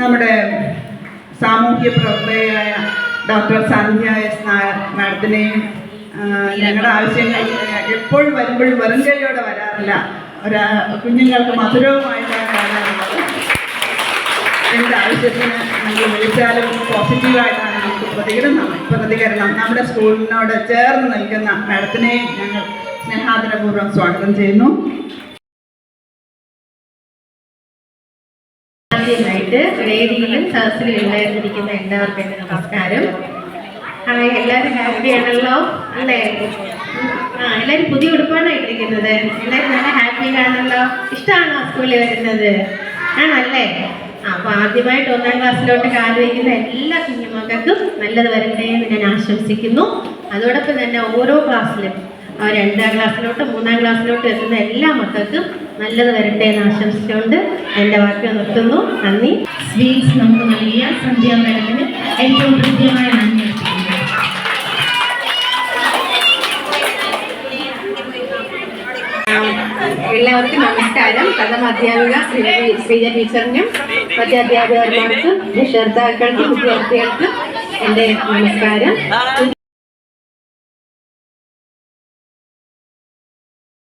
നമ്മുടെ സാമൂഹ്യ പ്രവർത്തകയായ ഡോക്ടർ സന്ധ്യ എസ് നായർ മാഡത്തിനെയും ഞങ്ങളുടെ ആവശ്യങ്ങൾ എപ്പോഴും വരുമ്പോഴും വെറും കൈയോടെ വരാറില്ല. ഒരാ കുഞ്ഞുങ്ങൾക്ക് മധുരവുമായിട്ടാണ് വരാറുള്ളത്. എന്റെ ആവശ്യത്തിന് നമ്മൾ വിളിച്ചാലും പോസിറ്റീവായിട്ടാണ് നമുക്ക് പ്രതികരണം പ്രതികരണം. നമ്മുടെ സ്കൂളിനോട് ചേർന്ന് നിൽക്കുന്ന മാഡത്തിനെയും ഞങ്ങൾ സ്നേഹാദരപൂർവം സ്വാഗതം ചെയ്യുന്നു. ആദ്യമായിട്ട് വേദിയിലും സദസ്സിലും ഉണ്ടായിരുന്നിരിക്കുന്ന എല്ലാവർക്കും എന്റെ നമസ്കാരം. എല്ലാവരും ഹാപ്പി ആണല്ലോ? അല്ലേ? ആ എല്ലാവരും പുതിയ ഉടുപ്പാണ് ഇട്ടിരിക്കുന്നത് എല്ലാവരും നല്ല ഹാപ്പി ആണല്ലോ? ഇഷ്ടമാണോ സ്കൂളിൽ വരുന്നത്? ആണല്ലേ? അപ്പൊ ആദ്യമായിട്ട് ഒന്നാം ക്ലാസ്സിലോട്ട് കാൽ വയ്ക്കുന്ന എല്ലാ കുഞ്ഞുമക്കൾക്കും നല്ലത് വരട്ടെ എന്ന് ഞാൻ ആശംസിക്കുന്നു. അതോടൊപ്പം തന്നെ ഓരോ ക്ലാസ്സിലും രണ്ടാം ക്ലാസ്സിലോട്ട് മൂന്നാം ക്ലാസ്സിലോട്ട് എത്തുന്ന എല്ലാ മക്കൾക്കും നല്ലത് വരട്ടെ എന്ന് ആശംസിച്ചുകൊണ്ട് എന്റെ വാക്ക് നിർത്തുന്നു. നന്ദി. സ്വീറ്റ്സ് നമുക്ക് നൽകിയ സന്ധ്യ മേഡത്തിന് ഏറ്റവും കൃത്യമായ നന്ദി എല്ലാവർക്കും നമസ്കാരം. പ്രഥമ അധ്യാപിക ശ്രീ ശ്രീജ ടീച്ചറിനും മറ്റേ അധ്യാപകന്മാർക്കും രക്ഷകർത്താക്കൾക്കും വിദ്യാർത്ഥികൾക്കും എന്റെ നമസ്കാരം.